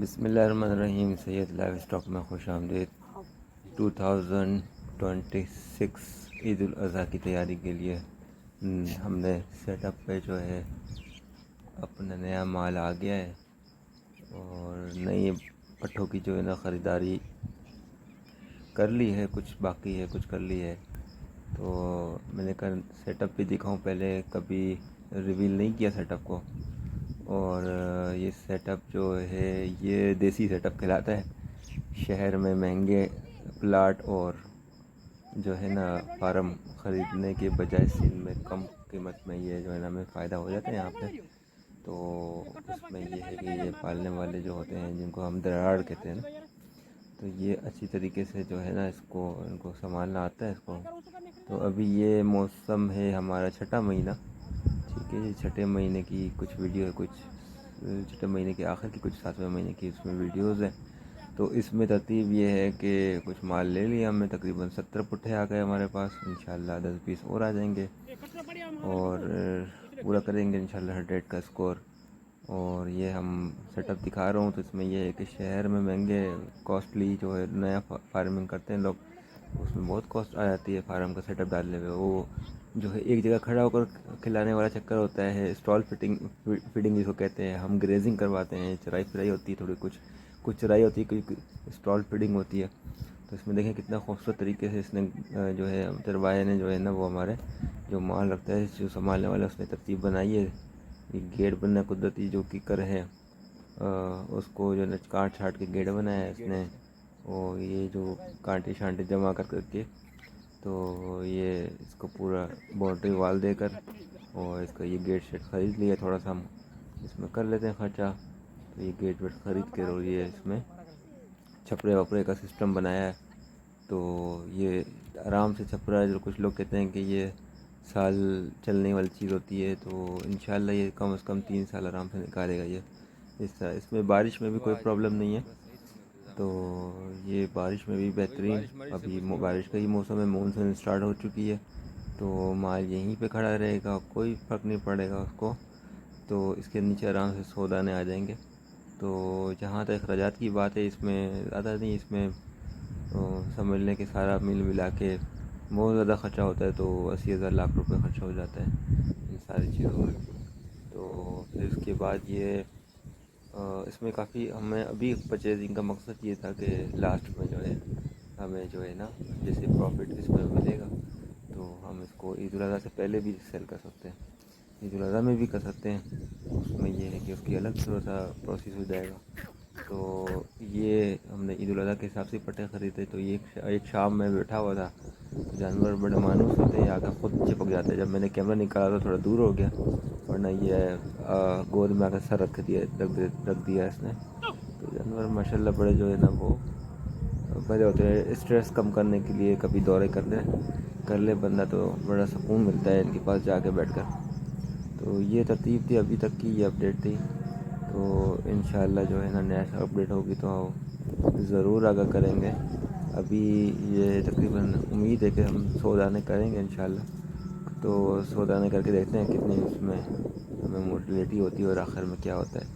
بسم اللہ الرحمن الرحیم، سید لائف اسٹاک میں خوش آمدید۔ Two thousand twenty six Eid al-Adha کی تیاری کے لیے ہم نے سیٹ اپ پہ جو ہے اپنا نیا مال آ گیا ہے اور نئی پٹھوں کی جو ہے نا خریداری کر لی ہے، کچھ باقی ہے، کچھ کر لی ہے۔ تو میں نے کل سیٹ اپ بھی دکھاؤں پہلے، کبھی ریویل نہیں کیا سیٹ اپ کو۔ اور یہ سیٹ اپ جو ہے، یہ دیسی سیٹ اپ کہلاتا ہے۔ شہر میں مہنگے پلاٹ اور جو ہے نا فارم خریدنے کے بجائے سندھ میں کم قیمت میں یہ جو ہے نا ہمیں فائدہ ہو جاتا ہے یہاں پہ۔ تو اس میں یہ ہے کہ یہ پالنے والے جو ہوتے ہیں، جن کو ہم دراڑ کہتے ہیں نا، تو یہ اچھی طریقے سے جو ہے نا، اس کو، ان کو سنبھالنا آتا ہے اس کو۔ تو ابھی یہ موسم ہے ہمارا چھٹا مہینہ۔ ٹھیک ہے جی چھٹے مہینے کی کچھ ویڈیو، کچھ، چھٹے مہینے کے آخر کی کچھ ساتویں مہینے کی اس میں ویڈیوز ہیں۔ تو اس میں ترتیب یہ ہے کہ کچھ مال لے لیا ہم نے، تقریباً ستر پٹھے آ گئے ہمارے پاس۔ انشاءاللہ دس بیس اور آ جائیں گے اور پورا کریں گے انشاءاللہ شاء ہنڈریڈ کا اسکور اور یہ ہم سیٹ اپ دکھا رہا ہوں تو اس میں یہ ہے کہ شہر میں مہنگے کاسٹلی جو ہے، نیا فارمنگ کرتے ہیں لوگ، اس میں بہت کاسٹ آ جاتی ہے فارم کا سیٹ اپ ڈالنے میں۔ وہ جو ہے، ایک جگہ کھڑا ہو کر کھلانے والا چکر ہوتا ہے، اسٹال فٹنگ فیڈنگ جس کو کہتے ہیں، ہم گریزنگ کرواتے ہیں، چرائی فرائی ہوتی ہے تھوڑی کچھ کچھ چرائی ہوتی ہے، کچھ اسٹال فیڈنگ ہوتی ہے۔ تو اس میں دیکھیں کتنا خوبصورت طریقے سے اس نے جو ہے چروایا نے جو ہے نا، وہ ہمارے جو مال رکھتا ہے، جو سنبھالنے والا، اس نے ترتیب بنائی ہے۔ یہ گیٹ بننا قدرتی جو کیکر ہے اس کو جو ہے کاٹ چھاٹ کے گیٹ بنایا ہے اس نے۔ اور یہ جو کانٹے شانٹے جمع کر کر کے تو یہ اس کو پورا باؤنڈری وال دے کر اور اس کا یہ گیٹ شیٹ خرید لیا، تھوڑا سا ہم اس میں کر لیتے ہیں خرچہ۔ تو یہ گیٹ ویٹ خرید کے اور یہ اس میں چھپرے وپرے کا سسٹم بنایا۔ ہے تو یہ آرام سے چھپرا ہے، جو کچھ لوگ کہتے ہیں کہ یہ سال چلنے والی چیز ہوتی ہے، تو انشاءاللہ یہ کم از کم تین سال آرام سے نکالے گا یہ۔ اس طرح، اس میں بارش میں بھی کوئی پرابلم نہیں ہے۔ تو یہ بارش میں بھی بہترین ابھی بارش کا ہی موسم ہے مونسون اسٹارٹ ہو چکی ہے۔ تو مال یہیں پہ کھڑا رہے گا کوئی فرق نہیں پڑے گا اس کو۔ تو اس کے نیچے آرام سے سودانے آ جائیں گے۔ تو جہاں تک اخراجات کی بات ہے اس میں زیادہ نہیں اس میں سمجھ لیں کہ سارا مل ملا کے بہت زیادہ خرچہ ہوتا ہے۔ تو اسی ہزار لاکھ روپے خرچہ ہو جاتا ہے ان ساری چیزوں میں۔ تو پھر اس کے بعد یہ اس میں کافی ہمیں ابھی پرچیزنگ کا مقصد یہ تھا کہ لاسٹ میں جو ہے، ہمیں جو ہے نا، جیسے پروفٹ اس میں ملے گا، تو ہم اس کو عید الاضحیٰ سے پہلے بھی سیل کر سکتے ہیں۔ عید الاضحیٰ میں بھی کر سکتے ہیں۔ اس میں یہ ہے کہ اس کی الگ تھوڑا سا پروسیس ہو جائے گا۔ تو یہ ہم نے عید الاضحیٰ کے حساب سے پٹے خریدے، تو یہ ایک شام میں بیٹھا ہوا تھا۔ جانور بڑے مانوس ہوتے ہیں آگے خود چپک جاتے۔ ہیں جب میں نے کیمرہ نکالا تو تھوڑا دور ہو گیا۔ ورنہ یہ گود میں آ کر سر رکھ دیا رکھ دیا اس نے، تو جانور ماشاء اللہ بڑے جو ہے نا وہ بڑے ہوتے ہیں۔ اسٹریس کم کرنے کے لیے کبھی دورے کر لیں، کر لے بندہ تو بڑا سکون ملتا ہے ان کے پاس جا کے بیٹھ کر۔ تو یہ ترتیب تھی، ابھی تک کی یہ اپڈیٹ تھی۔ تو انشاءاللہ جو ہے نا نیکسٹ اپڈیٹ ہوگی تو ضرور آگاہ کریں گے۔ ابھی یہ تقریباً امید ہے کہ ہم سودانے کریں گے انشاءاللہ۔ تو سو دانے کر کے دیکھتے ہیں کتنی اس میں ہمیں موٹیلیٹی ہوتی ہے اور آخر میں کیا ہوتا ہے۔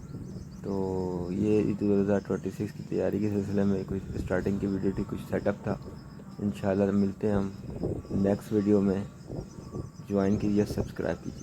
تو یہ دو ہزار ٹوئنٹی سکس کی تیاری کے سلسلے میں کچھ اسٹارٹنگ کی ویڈیو تھی، کچھ سیٹ اپ تھا۔ انشاءاللہ ملتے ہیں ہم نیکسٹ ویڈیو میں۔ جوائن کیجیے سبسکرائب کیجیے۔